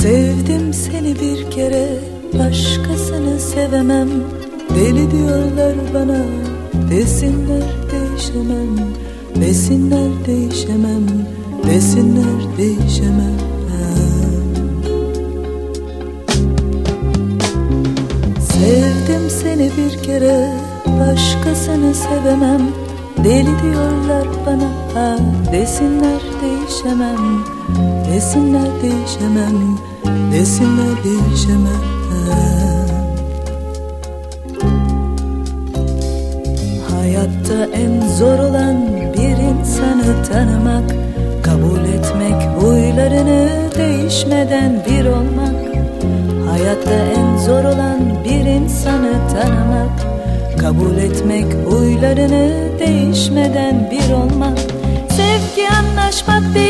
Sevdim seni bir kere başkasını sevemem. Deli diyorlar bana desinler değişemem Desinler değişemem desinler değişemem. Sevdim seni bir kere başkasını sevemem. Deli diyorlar bana ha, desinler değişemem Desinler değişemem Desinler değişemem Hayatta en zor olan bir insanı tanımak Kabul etmek huylarını değişmeden bir olmak. Hayatta en zor olan bir insanı tanımak Kabul etmek huylarını değişmeden bir olmak. Sevgi anlaşmak değildir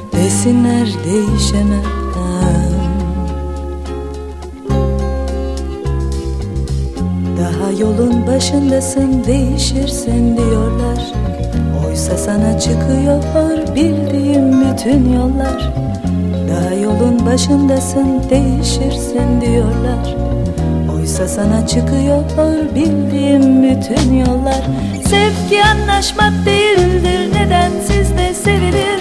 Desinler değişemem. Daha yolun başındasın değişirsin diyorlar. Oysa sana çıkıyor bildiğim bütün yollar. Daha yolun başındasın değişirsin diyorlar. Oysa sana çıkıyor bildiğim bütün yollar. Sevgi anlaşmak değildir nedensiz de sevilir